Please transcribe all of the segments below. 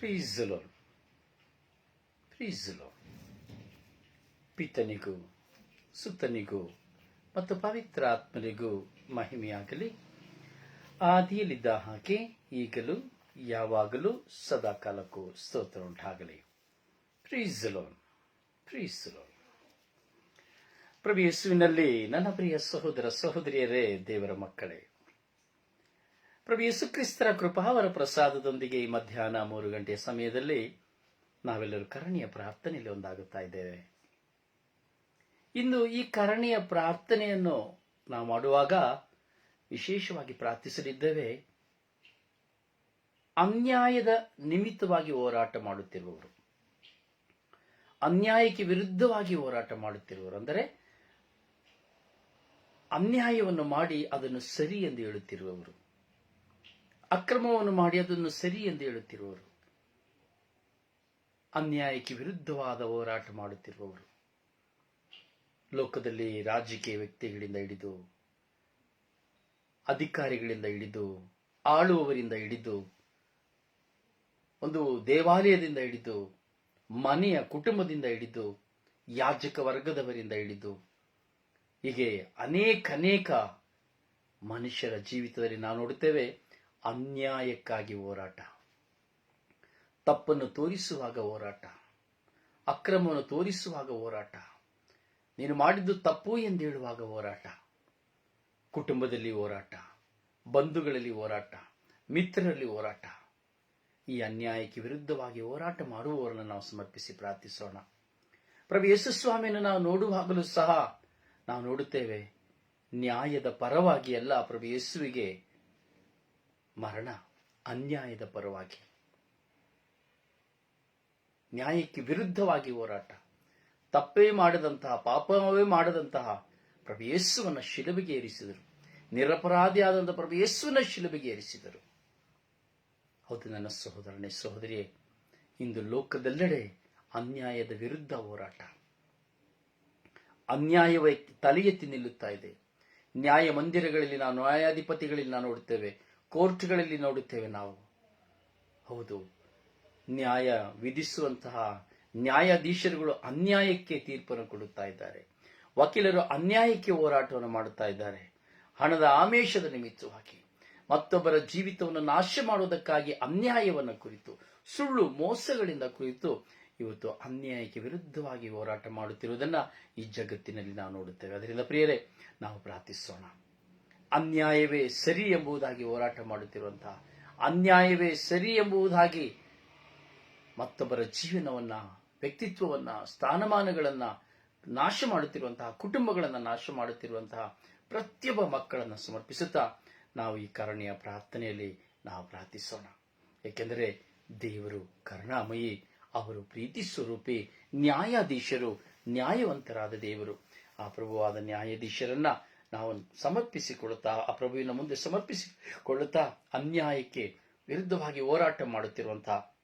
ಪ್ರೀಸಲೋ loan ಪಿತನಿಗೂ ಸುತ್ತನಿಗೂ ಮತ್ತು ಪವಿತ್ರ ಆತ್ಮನಿಗೂ ಮಹಿಮೆಯಾಗಲಿ. ಆದಿಯಲ್ಲಿದ್ದ ಹಾಗೆ ಈಗಲೂ, ಯಾವಾಗಲೂ ಸದಾ ಕಾಲಕ್ಕೂ ಸ್ತೋತ್ರ ಉಂಟಾಗಲಿ ಪ್ರೀಸಲೋನ್ ಪ್ರೀಸಲೋನ್ ಪ್ರಭು ಯೇಸುವಿನಲ್ಲಿ ನನ್ನ ಪ್ರಿಯ ಸಹೋದರ ಸಹೋದರಿಯರೇ, ದೇವರ ಮಕ್ಕಳೇ ಪ್ರಭು ಯೇಸು ಕ್ರಿಸ್ತರ ಕೃಪಾವರ ಪ್ರಸಾದದೊಂದಿಗೆ ಈ ಮಧ್ಯಾಹ್ನ ಮೂರು ಗಂಟೆಯ ಸಮಯದಲ್ಲಿ ನಾವೆಲ್ಲರೂ ಕರಣೀಯ ಪ್ರಾರ್ಥನೆಯಲ್ಲಿ ಒಂದಾಗುತ್ತಾ ಇದ್ದೇವೆ. ಇಂದು ಈ ಕರಣೀಯ ಪ್ರಾರ್ಥನೆಯನ್ನು ನಾವು ಮಾಡುವಾಗ ವಿಶೇಷವಾಗಿ ಪ್ರಾರ್ಥಿಸಲಿದ್ದೇವೆ. ಅನ್ಯಾಯದ ನಿಮಿತ್ತವಾಗಿ ಹೋರಾಟ ಮಾಡುತ್ತಿರುವವರು, ಅನ್ಯಾಯಕ್ಕೆ ವಿರುದ್ಧವಾಗಿ ಹೋರಾಟ ಮಾಡುತ್ತಿರುವವರು ಅಂದರೆ ಅನ್ಯಾಯವನ್ನು ಮಾಡಿ ಅದನ್ನು ಸರಿ ಎಂದು ಹೇಳುತ್ತಿರುವವರು ಅಕ್ರಮವನ್ನು ಮಾಡಿ ಅದನ್ನು ಸರಿ ಎಂದು ಹೇಳುತ್ತಿರುವವರು ಅನ್ಯಾಯಕ್ಕೆ ವಿರುದ್ಧವಾದ ಹೋರಾಟ ಮಾಡುತ್ತಿರುವವರು. ಲೋಕದಲ್ಲಿ ರಾಜಕೀಯ ವ್ಯಕ್ತಿಗಳಿಂದ ಹಿಡಿದು, ಅಧಿಕಾರಿಗಳಿಂದ ಹಿಡಿದು, ಆಳುವವರಿಂದ ಹಿಡಿದು, ಒಂದು ದೇವಾಲಯದಿಂದ ಹಿಡಿದು, ಮನೆಯ ಕುಟುಂಬದಿಂದ ಹಿಡಿದು, ಯಾಜಕ ವರ್ಗದವರಿಂದ ಹಿಡಿದು, ಹೀಗೆ ಅನೇಕ ಅನೇಕ ಮನುಷ್ಯರ ಜೀವಿತದಲ್ಲಿ ನಾವು ನೋಡುತ್ತೇವೆ. ಅನ್ಯಾಯಕ್ಕಾಗಿ ಹೋರಾಟ. ತಪ್ಪನ್ನು ತೋರಿಸುವಾಗ ಹೋರಾಟ. ಅಕ್ರಮವನ್ನು ತೋರಿಸುವಾಗ ಹೋರಾಟ. ನೀನು ಮಾಡಿದ್ದು ತಪ್ಪು ಎಂದು ಹೇಳುವಾಗ ಹೋರಾಟ. ಕುಟುಂಬದಲ್ಲಿ ಹೋರಾಟ. ಬಂಧುಗಳಲ್ಲಿ ಹೋರಾಟ. ಮಿತ್ರರಲ್ಲಿ ಹೋರಾಟ. ಈ ಅನ್ಯಾಯಕ್ಕೆ ವಿರುದ್ಧವಾಗಿ ಹೋರಾಟ ಮಾಡುವವರನ್ನು ನಾವು ಸಮರ್ಪಿಸಿ ಪ್ರಾರ್ಥಿಸೋಣ. ಪ್ರಭು ಯೇಸುಸ್ವಾಮಿಯನ್ನು ನಾವು ನೋಡುವಾಗಲೂ ಸಹ ನಾವು ನೋಡುತ್ತೇವೆ, ನ್ಯಾಯದ ಪರವಾಗಿ ಎಲ್ಲ ಪ್ರಭು ಯೇಸುವಿಗೆ ಮರಣ, ಅನ್ಯಾಯದ ಪರವಾಗಿ. ನ್ಯಾಯಕ್ಕೆ ವಿರುದ್ಧವಾಗಿ ಹೋರಾಟ. ತಪ್ಪೇ ಮಾಡದಂತಹ, ಪಾಪವೇ ಮಾಡದಂತಹ ಪ್ರಭು ಶಿಲುಬೆಗೆ ಏರಿಸಿದರು. ನಿರಪರಾಧಿಯಾದಂತಹ ಪ್ರಭು ಯೇಸುವನ್ನ ಶಿಲುಬಿಗೆ ಏರಿಸಿದರು. ಹೌದು ನನ್ನ ಸಹೋದರನೇ, ಸಹೋದರಿಯೇ, ಇಂದು ಲೋಕದೆಲ್ಲೆಡೆ ಅನ್ಯಾಯದ ವಿರುದ್ಧ ಹೋರಾಟ. ಅನ್ಯಾಯವೇ ತಲೆ ಎತ್ತಿ ನಿಲ್ಲುತ್ತಾ ಇದೆ. ನ್ಯಾಯ ಮಂದಿರಗಳಲ್ಲಿ ನಾವು ನ್ಯಾಯಾಧಿಪತಿಗಳಲ್ಲಿ ನಾವು ನೋಡುತ್ತೇವೆ. ಕೋರ್ಟ್ಗಳಲ್ಲಿ ನೋಡುತ್ತೇವೆ ನಾವು. ಹೌದು. ನ್ಯಾಯ ವಿಧಿಸುವಂತಹ ನ್ಯಾಯಾಧೀಶರುಗಳು ಅನ್ಯಾಯಕ್ಕೆ ತೀರ್ಪನ್ನು ಕೊಡುತ್ತಾ ಇದ್ದಾರೆ. ವಕೀಲರು ಅನ್ಯಾಯಕ್ಕೆ ಹೋರಾಟವನ್ನು ಮಾಡುತ್ತಾ ಇದ್ದಾರೆ. ಹಣದ ಆಮೇಶದ ನಿಮಿತ್ತವಾಗಿ ಮತ್ತೊಬ್ಬರ ಜೀವಿತವನ್ನು ನಾಶ ಮಾಡುವುದಕ್ಕಾಗಿ ಅನ್ಯಾಯವನ್ನು ಕುರಿತು, ಸುಳ್ಳು ಮೋಸಗಳಿಂದ ಕುರಿತು ಇವತ್ತು ಅನ್ಯಾಯಕ್ಕೆ ವಿರುದ್ಧವಾಗಿ ಹೋರಾಟ ಮಾಡುತ್ತಿರುವುದನ್ನ ಈ ಜಗತ್ತಿನಲ್ಲಿ ನಾವು ನೋಡುತ್ತೇವೆ. ಅದರಿಂದ ಪ್ರಿಯರೇ, ನಾವು ಪ್ರಾರ್ಥಿಸೋಣ. ಅನ್ಯಾಯವೇ ಸರಿ ಎಂಬುದಾಗಿ ಹೋರಾಟ ಮಾಡುತ್ತಿರುವಂತಹ ಅನ್ಯಾಯವೇ ಸರಿ ಎಂಬುದಾಗಿ ಮತ್ತೊಬ್ಬರ ಜೀವನವನ್ನ, ವ್ಯಕ್ತಿತ್ವವನ್ನ, ಸ್ಥಾನಮಾನಗಳನ್ನ ನಾಶ ಮಾಡುತ್ತಿರುವಂತಹ, ಕುಟುಂಬಗಳನ್ನ ನಾಶ ಮಾಡುತ್ತಿರುವಂತಹ ಪ್ರತಿಯೊಬ್ಬ ಮಕ್ಕಳನ್ನ ಸಮರ್ಪಿಸುತ್ತಾ ನಾವು ಈ ಕರುಣೆಯ ಪ್ರಾರ್ಥನೆಯಲ್ಲಿ ನಾವು ಪ್ರಾರ್ಥಿಸೋಣ. ಏಕೆಂದರೆ ದೇವರು ಕರುಣಾಮಯಿ, ಅವರು ಪ್ರೀತಿ ಸ್ವರೂಪಿ, ನ್ಯಾಯಾಧೀಶರು, ನ್ಯಾಯವಂತರಾದ ದೇವರು. ಆ ಪ್ರಭುವಾದ ನ್ಯಾಯಾಧೀಶರನ್ನ ನಾವು ಸಮರ್ಪಿಸಿಕೊಳ್ಳುತ್ತಾ ಆ ಪ್ರಭುವಿನ ಮುಂದೆ ಸಮರ್ಪಿಸಿಕೊಳ್ಳುತ್ತಾ, ಅನ್ಯಾಯಕ್ಕೆ ವಿರುದ್ಧವಾಗಿ ಹೋರಾಟ ಮಾಡುತ್ತಿರುವಂತಹ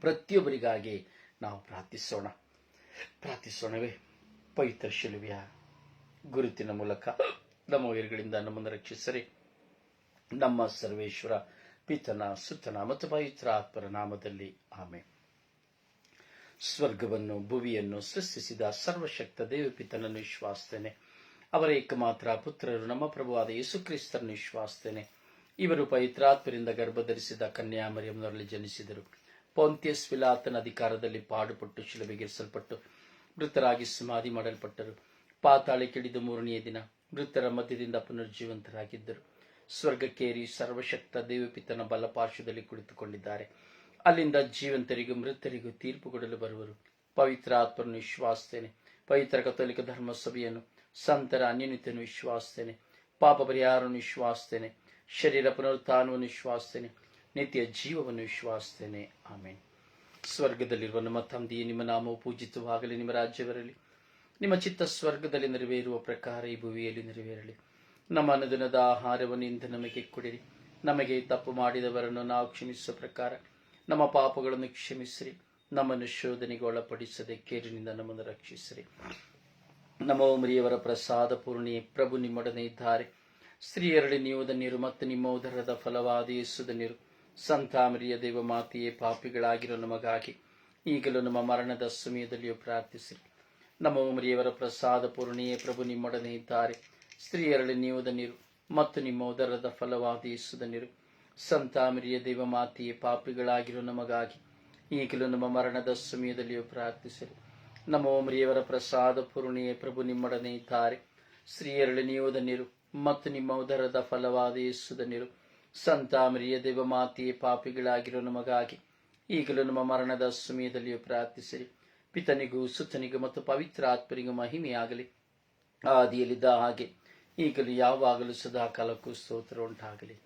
ಪ್ರತಿಯೊಬ್ಬರಿಗಾಗಿ ನಾವು ಪ್ರಾರ್ಥಿಸೋಣ. ಪ್ರಾರ್ಥಿಸೋಣವೇ. ಪವಿತ್ರ ಶಿಲುವೆಯ ಗುರುತಿನ ಮೂಲಕ ನಮ್ಮ ವೈರ್ಗಳಿಂದ ನಮ್ಮನ್ನು ರಕ್ಷಿಸರಿ. ನಮ್ಮ ಸರ್ವೇಶ್ವರ ಪಿತನ, ಸುತನ ಮತ್ತು ಪವಿತ್ರ ಆತ್ಮರ ನಾಮದಲ್ಲಿ ಆಮೆ ಸ್ವರ್ಗವನ್ನು, ಭುವಿಯನ್ನು ಸೃಷ್ಟಿಸಿದ ಸರ್ವಶಕ್ತ ದೇವಪಿತನನ್ನು ವಿಶ್ವಾಸ್ತೇನೆ ಅವರ ಏಕಮಾತ್ರ ಪುತ್ರರು, ನಮ್ಮ ಪ್ರಭುವಾದ ಯೇಸುಕ್ರಿಸ್ತರನ್ನು ವಿಶ್ವಾಸ್ತೇನೆ ಇವರು ಪವಿತ್ರಾತ್ಮರಿಂದ ಗರ್ಭಧರಿಸಿದ ಕನ್ಯಾಮರಿಯಂನಲ್ಲಿ ಜನಿಸಿದರು. ಪೌಂತ್ಯಸ್ ವಿಲಾತನ ಅಧಿಕಾರದಲ್ಲಿ ಪಾಡುಪಟ್ಟು ಶಿಲುಬೆಗಿರಿಸಲ್ಪಟ್ಟು ಮೃತರಾಗಿ ಸಮಾಧಿ ಮಾಡಲ್ಪಟ್ಟರು. ಪಾತಾಳಿ ಕಿಡಿದು ಮೂರನೆಯ ದಿನ ಮೃತರ ಮಧ್ಯದಿಂದ ಪುನರ್ಜೀವಂತರಾಗಿದ್ದರು ಸ್ವರ್ಗಕ್ಕೇರಿ ಸರ್ವಶಕ್ತ ದೇವಪಿತನ ಬಲಪಾರ್ಶ್ವದಲ್ಲಿ ಕುಳಿತುಕೊಂಡಿದ್ದಾರೆ. ಅಲ್ಲಿಂದ ಜೀವಂತರಿಗೂ ಮೃತರಿಗೂ ತೀರ್ಪು ಕೊಡಲು ಬರುವರು. ಪವಿತ್ರ ಆತ್ಮರನ್ನು ವಿಶ್ವಾಸ್ತೇನೆ ಪವಿತ್ರ ಕಥೋಲಿಕ ಧರ್ಮ ಸಭೆಯನ್ನು ಸಂತರ ಅನ್ಯನಿತ್ಯನು ವಿಶ್ವಾಸ್ತೇನೆ ಪಾಪ ಪರಿಹಾರವನ್ನು ವಿಶ್ವಾಸ್ತೇನೆ, ಶರೀರ ಪುನರುತ್ಥಾನವನ್ನು ವಿಶ್ವಾಸ್ತೇನೆ, ನಿತ್ಯ ಜೀವವನ್ನು ವಿಶ್ವಾಸ್ತೇನೆ. ಆಮೇಲೆ ಸ್ವರ್ಗದಲ್ಲಿರುವ ನಮ್ಮ ತಂದೆಯೇ, ನಿಮ್ಮ ನಾಮವು ಪೂಜಿತವಾಗಲಿ ನಿಮ್ಮ ರಾಜ್ಯ ಬರಲಿ ನಿಮ್ಮ ಚಿತ್ತ ಸ್ವರ್ಗದಲ್ಲಿ ನೆರವೇರುವ ಪ್ರಕಾರ ಈ ಭುವಿಯಲ್ಲಿ ನೆರವೇರಲಿ. ನಮ್ಮ ಅನುದಿನದ ಆಹಾರವನ್ನು ಇಂದು ನಮಗೆ ಕೊಡಿರಿ. ನಮಗೆ ತಪ್ಪು ಮಾಡಿದವರನ್ನು ನಾವು ಕ್ಷಮಿಸುವ ಪ್ರಕಾರ ನಮ್ಮ ಪಾಪಗಳನ್ನು ಕ್ಷಮಿಸಿರಿ. ನಮ್ಮನ್ನು ಶೋಧನೆಗೆ ಒಳಪಡಿಸದೆ ಕೇರಿನಿಂದ ನಮ್ಮನ್ನು ರಕ್ಷಿಸಿರಿ. ನಮ್ಮ ಮರಿಯವರ ಪ್ರಸಾದ ಪೂರ್ಣಿ, ಪ್ರಭು ನಿಮ್ಮೊಡನೆ ಇದ್ದಾರೆ. ಸ್ತ್ರೀಯರಳಿ ನೀವು ಧನ್ಯರು ಮತ್ತು ನಿಮ್ಮ ಉದರದ ಫಲವಾದ ಯೇಸು ಧನ್ಯರು ಸಂತಾಮರಿಯ ದೇವ ಮಾತೆಯೇ, ಪಾಪಿಗಳಾಗಿರೋ ನಮಗಾಗಿ ಈಗಲೂ ನಮ್ಮ ಮರಣದ ಸಮಯದಲ್ಲಿಯೂ ಪ್ರಾರ್ಥಿಸಿರಿ. ನಮೋ ಮರಿಯವರ ಪ್ರಸಾದ ಪೂರ್ಣಿಯೇ, ಪ್ರಭು ನಿಮ್ಮೊಡನೆ ಇದ್ದಾರೆ. ಸ್ತ್ರೀಯರಲ್ಲಿ ನೀವು ಧನ್ಯರು ಮತ್ತು ನಿಮ್ಮ ಉದರದ ಫಲವಾದ ಯೇಸು ಧನ್ಯರು ಸಂತಾಮರಿಯ ದೇವ ಮಾತೆಯೇ, ಪಾಪಿಗಳಾಗಿರೋ ನಮಗಾಗಿ ಈಗಲೂ ನಮ್ಮ ಮರಣದ ಸಮಯದಲ್ಲಿಯೂ ಪ್ರಾರ್ಥಿಸಿರಿ. ನಮ್ಮ ಮರಿಯವರ ಪ್ರಸಾದ ಪೂರ್ಣಿಯೇ ಪ್ರಭು ನಿಮ್ಮೊಡನೆ ಇದ್ದಾರೆ. ಶ್ರೀಯರಳಿ ನೀವು ಮತ್ತು ನಿಮ್ಮ ಉದರದ ಫಲವಾದ ಯೇಸು ಧನ್ಯರು ಸಂತಾಮರಿಯ ದೇವ ಮಾತೆಯೇ ಪಾಪಿಗಳಾಗಿರೋ ನಮಗಾಗಿ ಈಗಲೂ ನಮ್ಮ ಮರಣದ ಸಮಯದಲ್ಲಿಯೂ ಪ್ರಾರ್ಥಿಸಿರಿ. ಪಿತನಿಗೂ ಸುತನಿಗೂ ಮತ್ತು ಪವಿತ್ರ ಆತ್ಮರಿಗೂ ಮಹಿಮೆಯಾಗಲಿ. ಆದಿಯಲ್ಲಿದ್ದ ಹಾಗೆ ಈಗಲೂ ಯಾವಾಗಲೂ ಸದಾ ಕಾಲಕ್ಕೂ ಸ್ತೋತ್ರ ಉಂಟಾಗಲಿ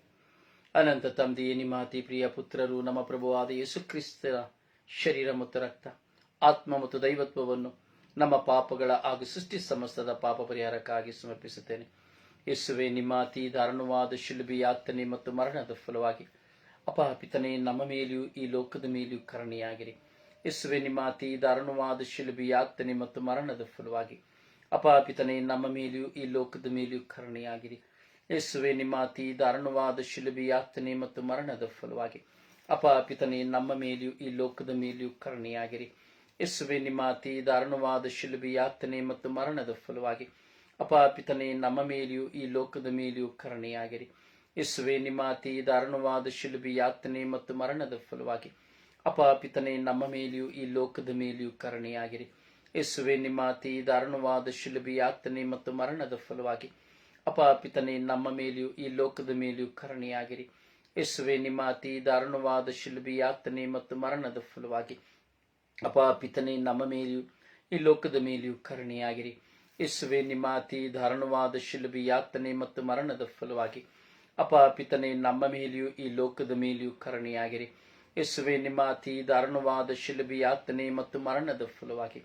ಅನಂತ ತಂದೆಯೇ, ನಿಮ್ಮ ಅತಿ ಪ್ರಿಯ ಪುತ್ರರು, ನಮ್ಮ ಪ್ರಭುವಾದ ಯೇಸು ಕ್ರಿಸ್ತರ ಶರೀರ ಮತ್ತು ರಕ್ತ. ಆತ್ಮ ಮತ್ತು ದೈವತ್ವವನ್ನು ನಮ್ಮ ಪಾಪಗಳ ಹಾಗೂ ಸೃಷ್ಟಿ ಸಮಸ್ತದ ಪಾಪ ಪರಿಹಾರಕ್ಕಾಗಿ ಸಮರ್ಪಿಸುತ್ತೇನೆ. ಯೇಸುವೆ, ನಿಮ್ಮ ಅತಿ ದಾರುಣವಾದ ಶಿಲುಬಿ ಯಾತನೆ ಮತ್ತು ಮರಣದ ಫಲವಾಗಿ ಅಪಪಿತನೆ ನಮ್ಮ ಮೇಲೆಯೂ ಈ ಲೋಕದ ಮೇಲೆಯೂ ಕರುಣೆಯಾಗಿರಿ. ಯೇಸುವೆ, ನಿಮ್ಮ ಅತಿ ದಾರುಣವಾದ ಶಿಲುಬಿ ಯಾತನೆ ಮತ್ತು ಮರಣದ ಫಲವಾಗಿ ಅಪಹಪಿತನೆ, ನಮ್ಮ ಮೇಲೆಯೂ ಈ ಲೋಕದ ಮೇಲೆಯೂ ಕರುಣೆಯಾಗಿರಿ. ಯೇಸುವೆ, ನಿಮ್ಮ ಅತಿ ದಾರುಣವಾದ ಶಿಲುಬಿ ಯಾತನೆ ಮತ್ತು ಮರಣದ ಫಲವಾಗಿ ಅಪಹಪಿತನೆ, ನಮ್ಮ ಮೇಲೆಯೂ ಈ ಲೋಕದ ಮೇಲೆಯೂ ಕರುಣೆಯಾಗಿರಿ. ಯೇಸುವೆ, ನಿಮ್ಮ ಅತಿ ದಾರುಣವಾದ ಶಿಲುಬಿ ಯಾತನೆ ಮತ್ತು ಮರಣದ ಫಲವಾಗಿ ಅಪಾಪಿತನೆ ನಮ್ಮ ಮೇಲೆಯೂ ಈ ಲೋಕದ ಮೇಲೆಯೂ ಕರುಣೆಯಾಗಿರಿ. ಯೇಸುವೆ, ನಿಮ್ಮ ಅತಿ ದಾರುಣವಾದ ಶಿಲುಬಿ ಯಾತನೆ ಮತ್ತು ಮರಣದ ಫಲವಾಗಿ ಅಪಾಪಿತನೆ ನಮ್ಮ ಮೇಲೆಯೂ ಈ ಲೋಕದ ಮೇಲೆಯೂ ಕರುಣೆಯಾಗಿರಿ. ಯೇಸುವೆ, ನಿಮ್ಮ ಅತಿ ದಾರುಣವಾದ ಶಿಲುಬಿ ಯಾತನೆ ಮತ್ತು ಮರಣದ ಫಲವಾಗಿ ಅಪಾಪಿತನೆ ನಮ್ಮ ಮೇಲೆಯೂ ಈ ಲೋಕದ ಮೇಲೆಯೂ ಕರುಣೆಯಾಗಿರಿ. ಯೇಸುವೆ, ನಿಮ್ಮ ಅತಿ ದಾರುಣವಾದ ಶಿಲುಬಿ ಯಾತನೆ ಮತ್ತು ಮರಣದ ಫಲವಾಗಿ ಅಪಾಪಿತನೆ ನಮ್ಮ ಮೇಲೆಯೂ, ಈ ಲೋಕದ ಮೇಲೆಯೂ ಕರುಣೆಯಾಗಿರಿ. ಯೇಸುವೆ, ನಿಮ್ಮ ಅತಿ ದಾರುಣವಾದ ಶಿಲುಬಿ ಯಾತನೆ ಮತ್ತು ಮರಣದ ಫಲವಾಗಿ ಅಪಾಪಿತನೆ ನಮ್ಮ ಮೇಲೆಯೂ, ಈ ಲೋಕದ ಮೇಲೆಯೂ ಕರುಣೆಯಾಗಿರಿ. ಯೇಸುವೆ, ನಿಮ್ಮ ಅತಿ ದಾರುಣವಾದ ಶಿಲುಬಿ ಯಾತನೆ ಮತ್ತು ಮರಣದ ಫಲವಾಗಿ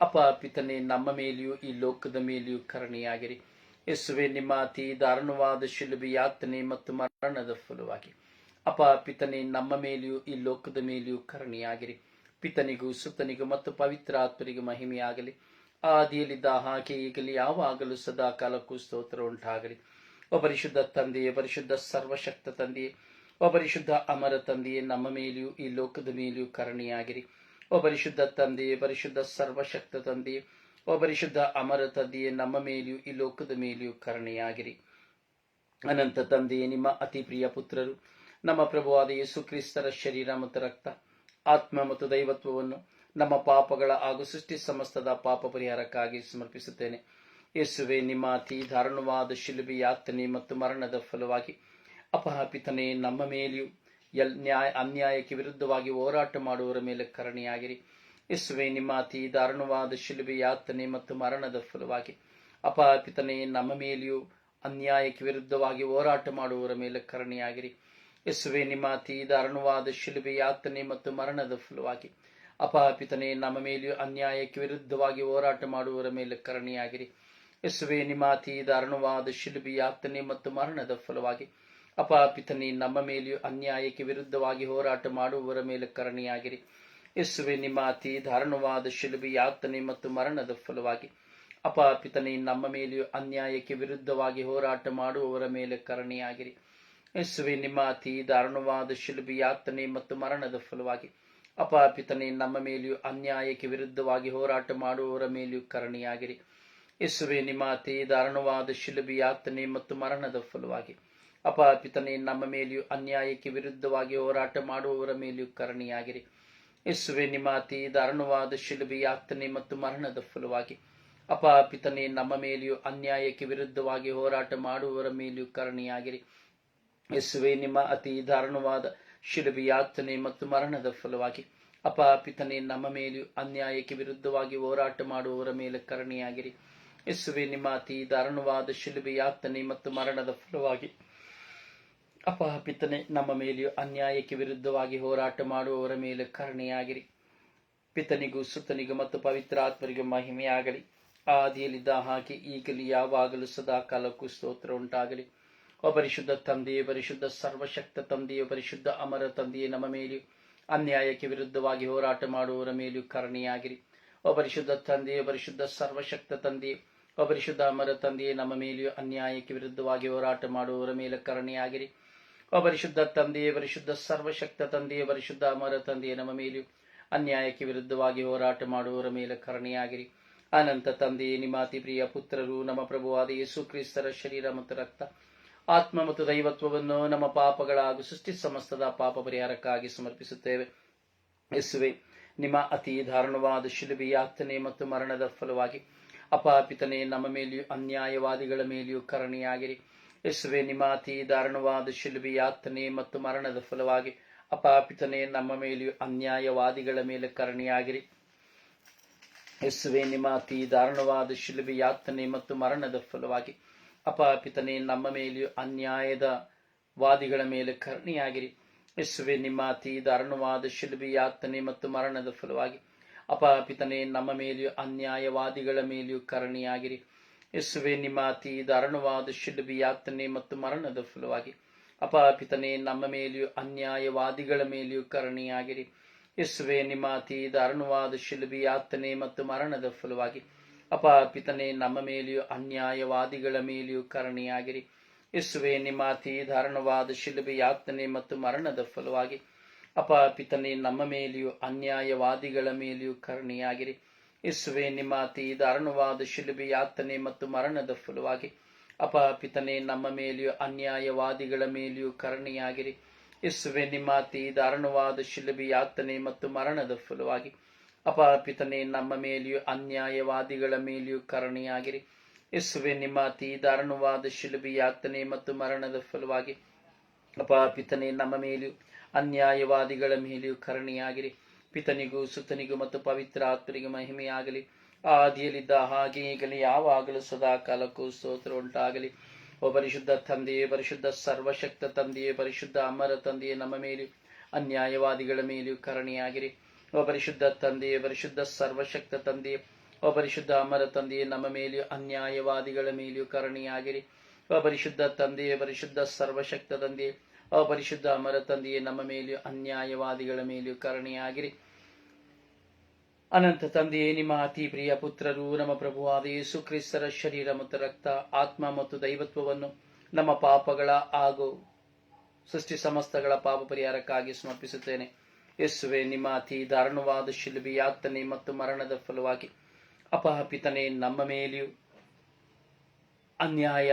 ಅಪಾಪಿತನೆ ನಮ್ಮ ಮೇಲೆಯೂ, ಈ ಲೋಕದ ಮೇಲೆಯೂ ಕರುಣೆಯಾಗಿರಿ. ಯೇಸುವೆ, ನಿಮ್ಮ ಅತಿ ದಾರುಣವಾದ ಶಿಲುಬಿ ಯಾತನೆ ಮತ್ತು ಮರಣದ ಫಲವಾಗಿ ಅಪಾಪಿತನೆ ನಮ್ಮ ಮೇಲೆಯೂ, ಈ ಲೋಕದ ಮೇಲೆಯೂ ಕರುಣೆಯಾಗಿರಿ. ಪಿತನಿಗೂ ಸುತನಿಗೂ ಮತ್ತು ಪವಿತ್ರ ಆತ್ಮರಿಗೂ ಮಹಿಮೆಯಾಗಲಿ. ಆದಿಯಲ್ಲಿದ್ದ ಹಾಗೆ ಈಗಲಿ, ಯಾವಾಗಲೂ ಸದಾ ಕಾಲಕ್ಕೂ ಸ್ತೋತ್ರ ಉಂಟಾಗಲಿ. ಓ ಪರಿಶುದ್ಧ ತಂದೆಯೇ, ಪರಿಶುದ್ಧ ಸರ್ವಶಕ್ತ ತಂದೆಯೇ, ಓ ಪರಿಶುದ್ಧ ಅಮರ ತಂದೆಯೇ, ನಮ್ಮ ಮೇಲೆಯೂ ಈ ಲೋಕದ ಮೇಲೆಯೂ ಕರಣಿಯಾಗಿರಿ. ಓ ಪರಿಶುದ್ಧ ತಂದೆಯೇ, ಪರಿಶುದ್ಧ ಸರ್ವಶಕ್ತ ತಂದೆಯೇ, ಓ ಪರಿಶುದ್ಧ ಅಮರ ತಂದೆಯೇ, ನಮ್ಮ ಮೇಲೆಯೂ ಈ ಲೋಕದ ಮೇಲೆಯೂ ಕರಣಿಯಾಗಿರಿ. ಅನಂತ ತಂದೆಯೇ, ನಿಮ್ಮ ಅತಿ ಪ್ರಿಯ ಪುತ್ರರು, ನಮ್ಮ ಪ್ರಭುವಾದ ಯೇಸು ಕ್ರಿಸ್ತರ ಶರೀರ ಮತ್ತು ರಕ್ತ ಆತ್ಮ ಮತ್ತು ದೈವತ್ವವನ್ನು ನಮ್ಮ ಪಾಪಗಳ ಹಾಗೂ ಸೃಷ್ಟಿ ಸಮಸ್ತದ ಪಾಪ ಪರಿಹಾರಕ್ಕಾಗಿ ಸಮರ್ಪಿಸುತ್ತೇನೆ. ಯೇಸುವೆ, ನಿಮ್ಮ ಅತಿ ದಾರುಣವಾದ ಶಿಲುಬಿ ಯಾತನೆ ಮತ್ತು ಮರಣದ ಫಲವಾಗಿ ಅಪಹಾಪಿತನೆ ನಮ್ಮ ಮೇಲೆಯೂ ಎಲ್ ನ್ಯಾಯ, ಅನ್ಯಾಯಕ್ಕೆ ವಿರುದ್ಧವಾಗಿ ಹೋರಾಟ ಮಾಡುವವರ ಮೇಲೆ ಕರಣಿಯಾಗಿರಿ. ಯೇಸುವೆ, ನಿಮ್ಮ ಅತಿ ದಾರುಣವಾದ ಶಿಲುಬಿ ಯಾತನೆ ಮತ್ತು ಮರಣದ ಫಲವಾಗಿ ಅಪಹಾಪಿತನೆ ನಮ್ಮ ಮೇಲೆಯೂ ಅನ್ಯಾಯಕ್ಕೆ ವಿರುದ್ಧವಾಗಿ ಹೋರಾಟ ಮಾಡುವವರ ಮೇಲೆ ಕರುಣೆಯಾಗಿರಿ. ಯೇಸುವೆ, ನಿಮ್ಮ ಅತಿ ಶಿಲುಬೆ ಯಾತನೆ ಮತ್ತು ಮರಣದ ಫಲವಾಗಿ. ಅಪಾಪಿತನಿ ನಮ್ಮ ಮೇಲೆಯೂ ಅನ್ಯಾಯಕ್ಕೆ ವಿರುದ್ಧವಾಗಿ ಹೋರಾಟ ಮಾಡುವವರ ಮೇಲೆ ಕರಣಿಯಾಗಿರಿ. ಎಸುವೆ ನಿಮ್ಮ ಅತಿ ಶಿಲುಬೆ ಯಾತನೆ ಮತ್ತು ಮರಣದ ಫಲವಾಗಿ. ಅಪಾಪಿತನೆ ನಮ್ಮ ಮೇಲೆಯೂ ಅನ್ಯಾಯಕ್ಕೆ ವಿರುದ್ಧವಾಗಿ ಹೋರಾಟ ಮಾಡುವವರ ಮೇಲೆ ಕರಣಿಯಾಗಿರಿ. ಯೇಸುವೆ, ನಿಮ್ಮ ಅತಿ ದಾರುಣವಾದ ಶಿಲುಬೆ ಯಾತನೆ ಮತ್ತು ಮರಣದ ಫಲವಾಗಿ. ಅಪಾಪಿತನೆ ನಮ್ಮ ಮೇಲೆಯೂ ಅನ್ಯಾಯಕ್ಕೆ ವಿರುದ್ಧವಾಗಿ ಹೋರಾಟ ಮಾಡುವವರ ಮೇಲೆ ಕರುಣೆಯಾಗಿರಿ. ಯೇಸುವೆ, ನಿಮ್ಮ ಅತಿ ದಾರುಣವಾದ ಶಿಲುಬಿ ಯಾತನೆ ಮತ್ತು ಮರಣದ ಫಲವಾಗಿ ಅಪಾಪಿತನೆ, ನಮ್ಮ ಮೇಲೆಯೂ ಅನ್ಯಾಯಕ್ಕೆ ವಿರುದ್ಧವಾಗಿ ಹೋರಾಟ ಮಾಡುವವರ ಮೇಲೆಯೂ ಕರುಣೆಯಾಗಿರಿ. ಯೇಸುವೆ, ನಿಮ್ಮ ಅತಿ ದಾರುಣವಾದ ಶಿಲುಬಿ ಯಾತನೆ ಮತ್ತು ಮರಣದ ಫಲವಾಗಿ ಅಪಾಪಿತನೆ, ನಮ್ಮ ಮೇಲೆಯೂ ಅನ್ಯಾಯಕ್ಕೆ ವಿರುದ್ಧವಾಗಿ ಹೋರಾಟ ಮಾಡುವವರ ಮೇಲೆಯೂ ಕರಣಿಯಾಗಿರಿ. ಯೇಸುವೆ, ನಿಮ್ಮ ಅತಿ ದಾರುಣವಾದ ಶಿಲುಬಿ ಯಾತನೆ ಮತ್ತು ಮರಣದ ಫಲವಾಗಿ ಅಪಾಪಿತನೆ, ನಮ್ಮ ಮೇಲೆಯೂ ಅನ್ಯಾಯಕ್ಕೆ ವಿರುದ್ಧವಾಗಿ ಹೋರಾಟ ಮಾಡುವವರ ಮೇಲೆಯೂ ಕರುಣೆಯಾಗಿರಿ. ಯೇಸುವೆ, ನಿಮ್ಮ ಅತಿ ದಾರುಣವಾದ ಶಿಲುಬೆಯಾತನೆ ಮತ್ತು ಮರಣದ ಫಲವಾಗಿ. ಅಪಾಪಿತನೆ ನಮ್ಮ ಮೇಲೆಯೂ ಅನ್ಯಾಯಕ್ಕೆ ವಿರುದ್ಧವಾಗಿ ಹೋರಾಟ ಮಾಡುವವರ ಮೇಲೆ ಕರುಣೆಯಾಗಿರಿ. ಯೇಸುವೆ, ನಿಮ್ಮ ಅತಿ ದಾರುಣವಾದ ಶಿಲುಬೆಯಾತನೆ ಮತ್ತು ಮರಣದ ಫಲವಾಗಿ. ಅಪಪಿತನೆ ನಮ್ಮ ಮೇಲೆಯೂ ಅನ್ಯಾಯಕ್ಕೆ ವಿರುದ್ಧವಾಗಿ ಹೋರಾಟ ಮಾಡುವವರ ಮೇಲೆ ಕರುಣೆಯಾಗಿರಿ. ಪಿತನಿಗೂ, ಸುತನಿಗೂ ಮತ್ತು ಪವಿತ್ರ ಆತ್ಮರಿಗೂ ಮಹಿಮೆಯಾಗಲಿ. ಆದಿಯಲ್ಲಿದ್ದ ಹಾಗೆ ಈಗಲೂ ಯಾವಾಗಲೂ ಸದಾ ಕಾಲಕ್ಕೂ ಸ್ತೋತ್ರ ಉಂಟಾಗಲಿ. ಓ ಪರಿಶುದ್ಧ ತಂದೆಯೇ, ಪರಿಶುದ್ಧ ಸರ್ವಶಕ್ತ ತಂದೆಯೇ, ಪರಿಶುದ್ಧ ಅಮರ ತಂದೆಯೇ, ನಮ್ಮ ಮೇಲೆಯೂ ಅನ್ಯಾಯಕ್ಕೆ ವಿರುದ್ಧವಾಗಿ ಹೋರಾಟ ಮಾಡುವವರ ಮೇಲೂ ಕರುಣೆಯಾಗಿರಿ. ಓ ಪರಿಶುದ್ಧ ತಂದೆಯೇ, ಪರಿಶುದ್ಧ ಸರ್ವಶಕ್ತ ತಂದೆಯೇ ಓ ಪರಿಶುದ್ಧ ಅಮರ ತಂದೆಯೇ, ನಮ್ಮ ಮೇಲೆಯೂ ಅನ್ಯಾಯಕ್ಕೆ ವಿರುದ್ಧವಾಗಿ ಹೋರಾಟ ಮಾಡುವವರ ಮೇಲೆ ಕರುಣೆಯಾಗಿರಿ. ಓ ಪರಿಶುದ್ಧ ತಂದೆಯೇ, ಪರಿಶುದ್ಧ ಸರ್ವಶಕ್ತ ತಂದೆಯೇ, ಪರಿಶುದ್ಧ ಅಮರ ತಂದೆಯೇ, ನಮ್ಮ ಮೇಲೆಯೂ ಅನ್ಯಾಯಕ್ಕೆ ವಿರುದ್ಧವಾಗಿ ಹೋರಾಟ ಮಾಡುವವರ ಮೇಲೆ ಕರುಣೆಯಾಗಿರಿ. ಅನಂತ ತಂದೆಯೇ, ನಿಮ್ಮ ಅತಿ ಪ್ರಿಯ ಪುತ್ರರು, ನಮ್ಮ ಪ್ರಭುವಾದ ಯೇಸು ಕ್ರಿಸ್ತರ ಶರೀರ ಮತ್ತು ರಕ್ತ ಆತ್ಮ ಮತ್ತು ದೈವತ್ವವನ್ನು ನಮ್ಮ ಪಾಪಗಳ ಹಾಗೂ ಸೃಷ್ಟಿ ಸಮಸ್ತದ ಪಾಪ ಪರಿಹಾರಕ್ಕಾಗಿ ಸಮರ್ಪಿಸುತ್ತೇವೆ. ಯಸುವೆ, ನಿಮ್ಮ ಅತಿ ದಾರುಣವಾದ ಶಿಲುಬಿ ಯಾತನೆ ಮತ್ತು ಮರಣದ ಫಲವಾಗಿ ಅಪಾಪಿತನೆ ನಮ್ಮ ಮೇಲೆಯೂ ಅನ್ಯಾಯವಾದಿಗಳ ಮೇಲೆಯೂ ಕರಣಿಯಾಗಿರಿ. ಯಸುವೆ, ನಿಮ್ಮ ಅತಿ ದಾರುಣವಾದ ಶಿಲುಬಿ ಯಾತನೆ ಮತ್ತು ಮರಣದ ಫಲವಾಗಿ ಅಪಾಪಿತನೆ ನಮ್ಮ ಮೇಲೆಯೂ ಅನ್ಯಾಯವಾದಿಗಳ ಮೇಲೆ ಕರಣಿಯಾಗಿರಿ. ಯೇಸುವೆ, ನಿಮ್ಮ ಅತಿ ದಾರುಣವಾದ ಶಿಲುಬಿ ಯಾತನೆ ಮತ್ತು ಮರಣದ ಫಲವಾಗಿ ಅಪಾಪಿತನೆ, ನಮ್ಮ ಮೇಲೆಯೂ ಅನ್ಯಾಯದ ವಾದಿಗಳ ಮೇಲೆ ಕರ್ಣಿಯಾಗಿರಿ. ಯಶುವೆ ನಿಮ್ಮ ಅತಿ ದಾರುಣವಾದ ಶಿಲ್ಬಿ ಯಾತನೆ ಮತ್ತು ಮರಣದ ಫಲವಾಗಿ. ಅಪಾಪಿತನೆ, ನಮ್ಮ ಮೇಲೆಯೂ ಅನ್ಯಾಯವಾದಿಗಳ ಮೇಲೆಯೂ ಕರ್ಣಿಯಾಗಿರಿ. ಯಶುವೆ ನಿಮ್ಮ ಅತಿ ದಾರುಣವಾದ ಶಿಲ್ಬಿ ಯಾತನೆ ಮತ್ತು ಮರಣದ ಫಲವಾಗಿ. ಅಪಾಪಿತನೆ, ನಮ್ಮ ಮೇಲೆಯೂ ಅನ್ಯಾಯವಾದಿಗಳ ಮೇಲೆಯೂ ಕರ್ಣಿಯಾಗಿರಿ. ಯಶುವೆ ನಿಮ್ಮ ಅತಿ ದಾರುಣವಾದ ಶಿಲ್ಬಿ ಯಾತನೆ ಮತ್ತು ಮರಣದ ಫಲವಾಗಿ. ಅಪಾಪಿತನೆ ನಮ್ಮ ಮೇಲೆಯೂ ಅನ್ಯಾಯವಾದಿಗಳ ಮೇಲೆಯೂ ಕರಣಿಯಾಗಿರಿ. ಯೇಸುವೆ, ನಿಮ್ಮ ಅತಿ ಧಾರಣವಾದ ಶಿಲುಬೆ ಯಾತನೆ ಮತ್ತು ಮರಣದ ಫಲವಾಗಿ ಅಪಾಪಿತನೆ ನಮ್ಮ ಮೇಲೆಯೂ ಅನ್ಯಾಯವಾದಿಗಳ ಮೇಲೆಯೂ ಕರುಣೆಯಾಗಿರಿ. ಯೇಸುವೆ, ನಿಮ್ಮ ಅತಿ ಶಿಲುಬೆ ಯಾತನೆ ಮತ್ತು ಮರಣದ ಫಲವಾಗಿ ಅಪಾಪಿತನೆ ನಮ್ಮ ಮೇಲೆಯೂ ಅನ್ಯಾಯವಾದಿಗಳ ಮೇಲೆಯೂ ಕರುಣೆಯಾಗಿರಿ. ಯೇಸುವೆ, ನಿಮ್ಮ ಅತಿ ದಾರುಣವಾದ ಶಿಲುಬೆ ಯಾತನೆ ಮತ್ತು ಮರಣದ ಫಲವಾಗಿ ಅಪಾಪಿತನೆ, ನಮ್ಮ ಮೇಲೆಯೂ ಅನ್ಯಾಯವಾದಿಗಳ ಮೇಲೆಯೂ ಕರುಣೆಯಾಗಿರಿ. ಯೇಸುವೆ, ನಿಮ್ಮ ಅತಿ ದಾರುಣವಾದ ಶಿಲುಬಿಯಾಗ್ತನೆ ಮತ್ತು ಮರಣದ ಫಲವಾಗಿ. ಅಪಾಪಿತನೆ, ನಮ್ಮ ಮೇಲೆಯೂ ಅನ್ಯಾಯವಾದಿಗಳ ಮೇಲೆಯೂ ಕರುಣೆಯಾಗಿರಿ. ಪಿತನಿಗೂ ಸುತನಿಗೂ ಮತ್ತು ಪವಿತ್ರ ಆತ್ಮನಿಗೂ ಮಹಿಮೆಯಾಗಲಿ. ಆದಿಯಲ್ಲಿದ್ದ ಹಾಗೆ ಈಗಲೇ, ಯಾವಾಗಲೂ ಸದಾ ಕಾಲಕ್ಕೂ ಸ್ತೋತ್ರ ಉಂಟಾಗಲಿ. ಓ ಪರಿಶುದ್ಧ ತಂದೆಯೇ, ಪರಿಶುದ್ಧ ಸರ್ವಶಕ್ತ ತಂದೆಯೇ, ಪರಿಶುದ್ಧ ಅಮರ ತಂದೆಯೇ, ನಮ್ಮ ಮೇಲೆಯೂ ಅನ್ಯಾಯವಾದಿಗಳ ಮೇಲೆಯೂ ಕರುಣೆಯಾಗಿರಿ. ಓ ಪರಿಶುದ್ಧ ತಂದೆಯೇ ಪರಿಶುದ್ಧ ಸರ್ವಶಕ್ತ ತಂದೆಯೇ ಓ ಪರಿಶುದ್ಧ ಅಮರ ತಂದೆಯೇ ನಮ್ಮ ಮೇಲೆಯೂ ಅನ್ಯಾಯವಾದಿಗಳ ಮೇಲೆಯೂ ಕರುಣೆಯಾಗಿರಿ. ಓ ಪರಿಶುದ್ಧ ತಂದೆಯೇ ಪರಿಶುದ್ಧ ಸರ್ವಶಕ್ತ ತಂದೆಯೇ ಓ ಪರಿಶುದ್ಧ ಅಮರ ತಂದೆಯೇ ನಮ್ಮ ಮೇಲೆಯೂ ಅನ್ಯಾಯವಾದಿಗಳ ಮೇಲೆಯೂ ಕರುಣೆಯಾಗಿರಿ. ಅನಂತ ತಂದೆಯೇ, ನಿಮ್ಮ ಅತಿ ಪ್ರಿಯ ಪುತ್ರರು, ನಮ್ಮ ಪ್ರಭುವಾದ ಯೇಸು ಕ್ರಿಸ್ತರ ಶರೀರ ಮತ್ತು ರಕ್ತ, ಆತ್ಮ ಮತ್ತು ದೈವತ್ವವನ್ನು ನಮ್ಮ ಪಾಪಗಳ ಹಾಗೂ ಸೃಷ್ಟಿ ಸಮಸ್ತಗಳ ಪಾಪ ಪರಿಹಾರಕ್ಕಾಗಿ ಸಮರ್ಪಿಸುತ್ತೇನೆ. ಯೇಸುವೆ ನಿಮ್ಮ ಅತಿ ದಾರುಣವಾದ ಶಿಲುಬಿ, ಯಾತನೆ ಮತ್ತು ಮರಣದ ಫಲವಾಗಿ ಅಪಹಪಿತನೆ ನಮ್ಮ ಮೇಲೆಯೂ ಅನ್ಯಾಯ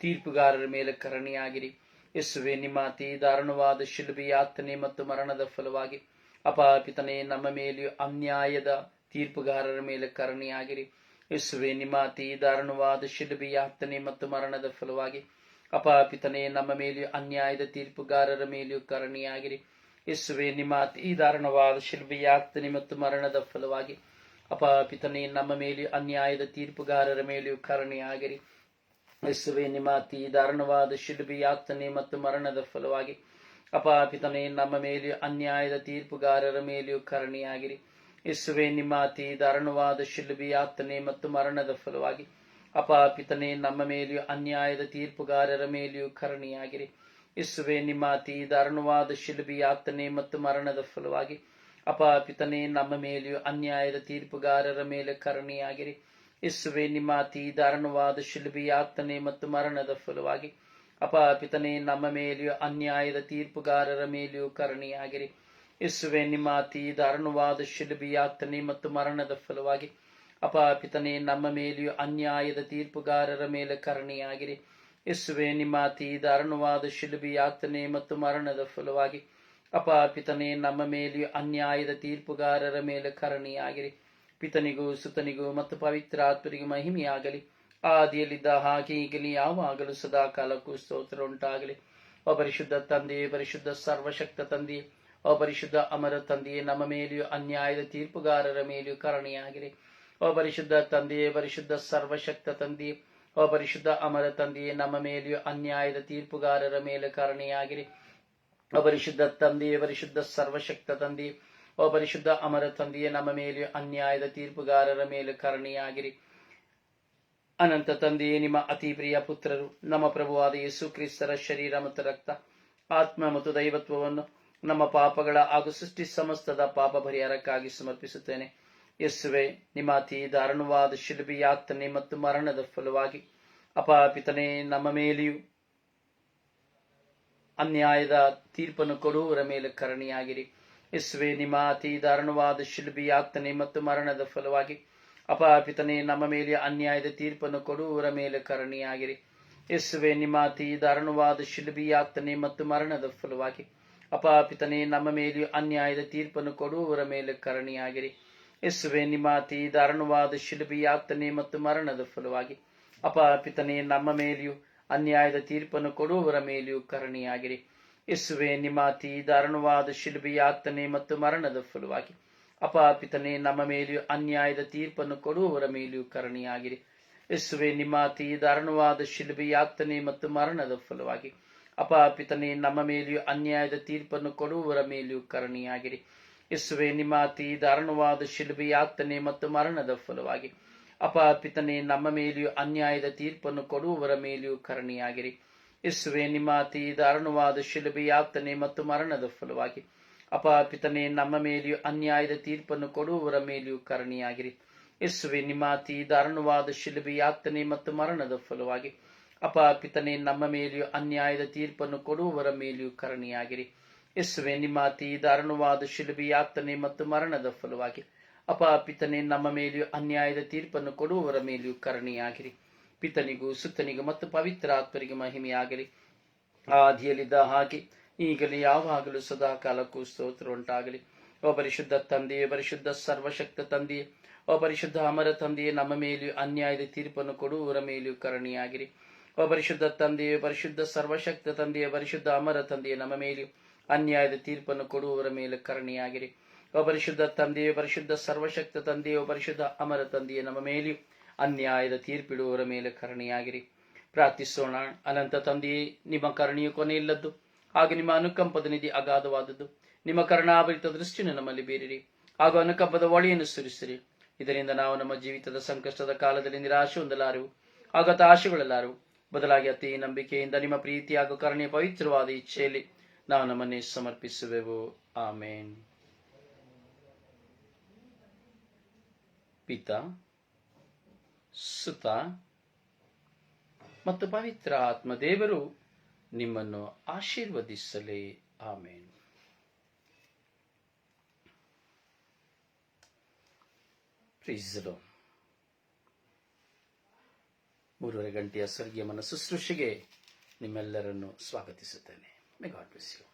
ತೀರ್ಪುಗಾರರ ಮೇಲೆ ಕರಣಿಯಾಗಿರಿ. ಯೇಸುವೆ ನಿಮ್ಮ ಅತಿ ದಾರುಣವಾದ ಶಿಲ್ಬಿ, ಯಾತನೆ ಮತ್ತು ಮರಣದ ಫಲವಾಗಿ ಅಪಹಪಿತನೆ ನಮ್ಮ ಮೇಲೆಯೂ ಅನ್ಯಾಯದ ತೀರ್ಪುಗಾರರ ಮೇಲೆ ಕರಣಿಯಾಗಿರಿ. ಯೇಸುವೆ ನಿಮ್ಮ ಅತಿ ದಾರುಣವಾದ ಶಿಲ್ಬಿ, ಯಾತನೆ ಮತ್ತು ಮರಣದ ಫಲವಾಗಿ ಅಪಾಪಿತನೆ ನಮ್ಮ ಮೇಲೆಯೂ ಅನ್ಯಾಯದ ತೀರ್ಪುಗಾರರ ಮೇಲೆಯೂ ಕರಣಿಯಾಗಿರಿ. ಯೇಸುವೆ, ನಿಮ್ಮ ಅತಿ ದಾರುಣವಾದ ಶಿಲುಬೆ ಮತ್ತು ಮರಣದ ಫಲವಾಗಿ ಅಪಾಪಿತನೇ ನಮ್ಮ ಮೇಲೆಯೂ ಅನ್ಯಾಯದ ತೀರ್ಪುಗಾರರ ಮೇಲೆಯೂ ಕರಣಿಯಾಗಿರಿ. ಯೇಸುವೆ, ನಿಮ್ಮ ಅತಿ ದಾರುಣವಾದ ಮತ್ತು ಮರಣದ ಫಲವಾಗಿ ಅಪಾಪಿತನೇ ನಮ್ಮ ಮೇಲೆಯೂ ಅನ್ಯಾಯದ ತೀರ್ಪುಗಾರರ ಮೇಲೆಯೂ ಕರಣಿಯಾಗಿರಿ. ಯೇಸುವೆ, ನಿಮ್ಮ ಅತಿ ದಾರುಣವಾದ ಶಿಲುಬೆ ಮತ್ತು ಮರಣದ ಫಲವಾಗಿ ಅಪಾಪಿತನೆ, ನಮ್ಮ ಮೇಲೆಯೂ ಅನ್ಯಾಯದ ತೀರ್ಪುಗಾರರ ಮೇಲೆಯೂ ಕರುಣಿಯಾಗಿರಿ. ಇಸುವೆ ನಿಮ್ಮ ಅತಿ ದಾರುಣವಾದ ಶಿಲುಬಿ ಯಾತನೆ ಮತ್ತು ಮರಣದ ಫಲವಾಗಿ. ಅಪಾಪಿತನೇ, ನಮ್ಮ ಮೇಲೆಯೂ ಅನ್ಯಾಯದ ತೀರ್ಪುಗಾರರ ಮೇಲೆ ಕರುಣಿಯಾಗಿರಿ. ಇಸುವೆ ನಿಮ್ಮ ಅತಿ ದಾರುಣವಾದ ಶಿಲುಬಿ ಯಾತನೆ ಮತ್ತು ಮರಣದ ಫಲವಾಗಿ. ಅಪಾಪಿತನೇ, ನಮ್ಮ ಮೇಲೆಯೂ ಅನ್ಯಾಯದ ತೀರ್ಪುಗಾರರ ಮೇಲೆಯೂ ಕರುಣಿಯಾಗಿರಿ. ಇಸುವೆ ನಿಮ್ಮ ಅತಿ ದಾರುಣವಾದ ಶಿಲುಬಿ ಯಾತನೆ ಮತ್ತು ಮರಣದ ಫಲವಾಗಿ. ಅಪಾಪಿತನೆ, ನಮ್ಮ ಮೇಲೆಯೂ ಅನ್ಯಾಯದ ತೀರ್ಪುಗಾರರ ಮೇಲೆ ಕರುಣೆಯಾಗಿರಿ. ಯೇಸುವೆ, ನಿಮ್ಮ ಅತಿ ದಾರುಣವಾದ ಶಿಲುಬಿ ಯಾತನೆ ಮತ್ತು ಮರಣದ ಫಲವಾಗಿ. ಅಪಾಪಿತನೇ, ನಮ್ಮ ಮೇಲೆಯೂ ಅನ್ಯಾಯದ ತೀರ್ಪುಗಾರರ ಮೇಲೆ ಕರುಣೆಯಾಗಿರಿ. ಪಿತನಿಗೂ, ಸುತನಿಗೂ ಮತ್ತು ಪವಿತ್ರ ಆತ್ಮರಿಗೂ ಮಹಿಮೆಯಾಗಲಿ. ಆದಿಯಲ್ಲಿದ್ದ ಹಾಗೆ ಈಗಲಿ, ಯಾವಾಗಲೂ ಸದಾ ಕಾಲಕ್ಕೂ ಸ್ತೋತ್ರ ಉಂಟಾಗಲಿ ಅಪರಿಶುದ್ಧ ತಂದೆಯೇ, ಪರಿಶುದ್ಧ ಸರ್ವಶಕ್ತ ತಂದೆಯೇ ಅಪರಿಶುದ್ಧ ಅಮರ ತಂದೆಯೇ, ನಮ್ಮ ಮೇಲೆಯೂ ಅನ್ಯಾಯದ ತೀರ್ಪುಗಾರರ ಮೇಲೆಯೂ ಕರುಣೆಯಾಗಿರಿ. ಅಪರಿಶುದ್ಧ ತಂದೆಯೇ ಪರಿಶುದ್ಧ ಸರ್ವಶಕ್ತ ತಂದೆಯೇ ಪರಿಶುದ್ಧ ಅಮರ ತಂದೆಯೇ ನಮ್ಮ ಮೇಲೆಯೂ ಅನ್ಯಾಯದ ತೀರ್ಪುಗಾರರ ಮೇಲೆ ಓ ಪರಿಶುದ್ಧ ತಂದೆಯೇ ಪರಿಶುದ್ಧ ಸರ್ವಶಕ್ತ ತಂದೆ ಓ ಪರಿಶುದ್ಧ ಅಮರ ತಂದೆಯೇ ನಮ್ಮ ಮೇಲೆಯೂ ಅನ್ಯಾಯದ ತೀರ್ಪುಗಾರರ ಮೇಲೆ ಕರುಣೆಯಾಗಿರಿ. ಅನಂತ ತಂದೆಯೇ ನಿಮ್ಮ ಅತಿ ಪ್ರಿಯ ಪುತ್ರರು, ನಮ್ಮ ಪ್ರಭುವಾದ ಯೇಸು ಕ್ರಿಸ್ತರ ಶರೀರ ಮತ್ತು ರಕ್ತ, ಆತ್ಮ ಮತ್ತು ದೈವತ್ವವನ್ನು ನಮ್ಮ ಪಾಪಗಳ ಹಾಗೂ ಸೃಷ್ಟಿ ಸಮಸ್ತದ ಪಾಪ ಪರಿಹಾರಕ್ಕಾಗಿ ಸಮರ್ಪಿಸುತ್ತೇನೆ. ಯೇಸುವೆ ನಿಮ್ಮ ಅತಿ ದಾರುಣವಾದ ಶಿಲುಬಿ ಯಾತನೆ ಮತ್ತು ಮರಣದ ಫಲವಾಗಿ. ಅಪಾಪಿತನೆ ನಮ್ಮ ಮೇಲೆಯೂ ಅನ್ಯಾಯದ ತೀರ್ಪನ್ನು ಕೊಡುವವರ ಮೇಲೆ ಕರಣಿಯಾಗಿರಿ. ಯೇಸುವೆ ನಿಮ್ಮ ಅತಿ ದಾರುಣವಾದ ಶಿಲ್ಬಿ ಯಾತನೆ ಮತ್ತು ಮರಣದ ಫಲವಾಗಿ. ಅಪಾಪಿತನೆ ನಮ್ಮ ಮೇಲೆ ಅನ್ಯಾಯದ ತೀರ್ಪನ್ನು ಕೊಡುವವರ ಮೇಲೆ ಕರಣಿಯಾಗಿರಿ. ಯೇಸುವೆ ನಿಮ್ಮ ಅತಿ ದಾರುಣವಾದ ಶಿಲ್ಬಿ ಯಾತನೆ ಮತ್ತು ಮರಣದ ಫಲವಾಗಿ. ಅಪಾಪಿತನೆ ನಮ್ಮ ಮೇಲೆ ಅನ್ಯಾಯದ ತೀರ್ಪನ್ನು ಕೊಡುವವರ ಮೇಲೆ ಕರುಣೆಯಾಗಿರಿ. ಯೇಸುವೆ ನಿಮಾತಿ ದಾರುಣವಾದ ಶಿಲುಬಿ ಯಾತನೆ ಮತ್ತು ಮರಣದ ಫಲವಾಗಿ. ಅಪಾಪಿತನೆ, ನಮ್ಮ ಮೇಲೆಯೂ ಅನ್ಯಾಯದ ತೀರ್ಪನ್ನು ಕೊಡುವವರ ಮೇಲೆಯೂ ಕರಣಿಯಾಗಿರಿ ಯೇಸುವೆ ನಿಮಾತಿ ದಾರುಣವಾದ ಶಿಲುಬಿ ಯಾತನೆ ಮತ್ತು ಮರಣದ ಫಲವಾಗಿ. ಅಪಾಪಿತನೆ, ನಮ್ಮ ಮೇಲೆಯೂ ಅನ್ಯಾಯದ ತೀರ್ಪನ್ನು ಕೊಡುವವರ ಮೇಲೆಯೂ ಕರಣಿಯಾಗಿರಿ ಯೇಸುವೆ ನಿಮಾತಿ ದಾರುಣವಾದ ಶಿಲುಬಿ ಯಾತನೆ ಮತ್ತು ಮರಣದ ಫಲವಾಗಿ. ಅಪಾಪಿತನೇ, ನಮ್ಮ ಮೇಲೆಯೂ ಅನ್ಯಾಯದ ತೀರ್ಪನ್ನು ಕೊಡುವವರ ಮೇಲೆಯೂ ಕರುಣೆಯಾಗಿರಿ ಯೇಸುವೆ, ನಿಮ್ಮ ಅತಿ ದಾರುಣವಾದ ಮತ್ತು ಮರಣದ ಫಲವಾಗಿ. ಅಪಾಪಿತನೆ ನಮ್ಮ ಮೇಲೆಯೂ ಅನ್ಯಾಯದ ತೀರ್ಪನ್ನು ಕೊಡುವವರ ಮೇಲೆಯೂ ಕರಣಿಯಾಗಿರಿ. ಇಸುವೆ ನಿಮ್ಮ ಅತಿ ದಾರುಣವಾದ ಶಿಲುಬೆ ಯಾತನೆ ಮತ್ತು ಮರಣದ ಫಲವಾಗಿ. ಅಪಾಪಿತನೆ ನಮ್ಮ ಮೇಲೆಯೂ ಅನ್ಯಾಯದ ತೀರ್ಪನ್ನು ಕೊಡುವವರ ಮೇಲೆಯೂ ಕರಣಿಯಾಗಿರಿ. ಇಸುವೆ ನಿಮ್ಮ ಅತಿ ದಾರುಣವಾದ ಶಿಲ್ಬಿ ಯಾತನೆ ಮತ್ತು ಮರಣದ ಫಲವಾಗಿ. ಅಪಾಪಿತನೆ ನಮ್ಮ ಮೇಲೆಯೂ ಅನ್ಯಾಯದ ತೀರ್ಪನ್ನು ಕೊಡುವವರ ಮೇಲೆಯೂ ಕರುಣೆಯಾಗಿರಿ. ಯೇಸುವೆ, ನಿಮ್ಮ ದಾರುಣವಾದ ಶಿಲುಬಿ ಯಾತನೆ ಮತ್ತು ಮರಣದ ಫಲವಾಗಿ. ಅಪಾಪಿತನೆ ನಮ್ಮ ಮೇಲೆಯೂ ಅನ್ಯಾಯದ ತೀರ್ಪನ್ನು ಕೊಡುವವರ ಮೇಲೆಯೂ ಕರಣಿಯಾಗಿರಿ. ಪಿತನಿಗೂ, ಸುತ್ತನಿಗೂ ಮತ್ತು ಪವಿತ್ರ ಆತ್ಮರಿಗೆ ಮಹಿಮೆಯಾಗಲಿ ಆದಿಯಲ್ಲಿದ್ದ ಹಾಗೆ ಈಗಲೇ ಯಾವಾಗಲೂ ಸದಾ ಕಾಲಕ್ಕೂ ಸ್ತೋತ್ರ ಉಂಟಾಗಲಿ ಓ ಪರಿಶುದ್ಧ ತಂದೆಯೇ, ಪರಿಶುದ್ಧ ಸರ್ವಶಕ್ತ ತಂದೆಯೇ, ಓ ಪರಿಶುದ್ಧ ಅಮರ ತಂದೆಯೇ, ನಮ್ಮ ಮೇಲೆಯೂ ಅನ್ಯಾಯದ ತೀರ್ಪನ್ನು ಕೊಡುವವರ ಮೇಲೆಯೂ ಕರಣಿಯಾಗಿರಿ. ಓ ಪರಿಶುದ್ಧ ತಂದೆಯೇ, ಪರಿಶುದ್ಧ ಸರ್ವಶಕ್ತ ತಂದೆಯೇ, ಪರಿಶುದ್ಧ ಅಮರ ತಂದೆಯೇ, ನಮ್ಮ ಮೇಲೆಯೂ ಅನ್ಯಾಯದ ತೀರ್ಪನ್ನು ಕೊಡುವವರ ಮೇಲೆ ಕರುಣೆಯಾಗಿರಿ. ಓ ಪರಿಶುದ್ಧ ತಂದೆಯೇ, ಪರಿಶುದ್ಧ ಸರ್ವಶಕ್ತ ತಂದೆಯೋ ಪರಿಶುದ್ಧ ಅಮರ ತಂದೆಯೇ, ನಮ್ಮ ಮೇಲೆ ಅನ್ಯಾಯದ ತೀರ್ಪಿಡುವವರ ಮೇಲೆ ಕರುಣೆಯಾಗಿರಿ. ಪ್ರಾರ್ಥಿಸೋಣ. ಅನಂತ ತಂದೆಯೇ, ನಿಮ್ಮ ಕರುಣೆಯು ಕೊನೆಯಿಲ್ಲದ್ದು, ಹಾಗೆ ನಿಮ್ಮ ಅನುಕಂಪದ ನಿಧಿ ಅಗಾಧವಾದದ್ದು. ನಿಮ್ಮ ಕರುಣಾಭರಿತ ದೃಷ್ಟಿಯನ್ನು ನಮ್ಮಲ್ಲಿ ಬೀರಿರಿ, ಹಾಗೂ ಅನುಕಂಪದ ಒಳೆಯನ್ನು ಸುರಿಸಿರಿ. ಇದರಿಂದ ನಾವು ನಮ್ಮ ಜೀವಿತದ ಸಂಕಷ್ಟದ ಕಾಲದಲ್ಲಿ ನಿರಾಶೆ ಹೊಂದಲಾರೆವು ಆಗತ ಆಶೆಗಳಲ್ಲಾರು ಬದಲಾಗಿ ಅತಿ ನಂಬಿಕೆಯಿಂದ ನಿಮ್ಮ ಪ್ರೀತಿ ಹಾಗೂ ಕರ್ಣಿಯ ಪವಿತ್ರವಾದ ಇಚ್ಛೆಯಲ್ಲಿ ನಾವು ನಮ್ಮನ್ನೇ ಸಮರ್ಪಿಸುವೆವು. ಆಮೇನ್. ಪಿತ, ಸುತ, ಮತ್ತು ಪವಿತ್ರ ಆತ್ಮದೇವರು ನಿಮ್ಮನ್ನು ಆಶೀರ್ವದಿಸಲಿ. ಆಮೇನ್. ಪ್ರೀಸಲು ಮೂರುವರೆ ಗಂಟೆಯ ಸ್ವರ್ಗೀಯ ಮನ ಶುಶ್ರೂಷೆಗೆ ನಿಮ್ಮೆಲ್ಲರನ್ನು ಸ್ವಾಗತಿಸುತ್ತೇನೆ. Melhor para o senhor.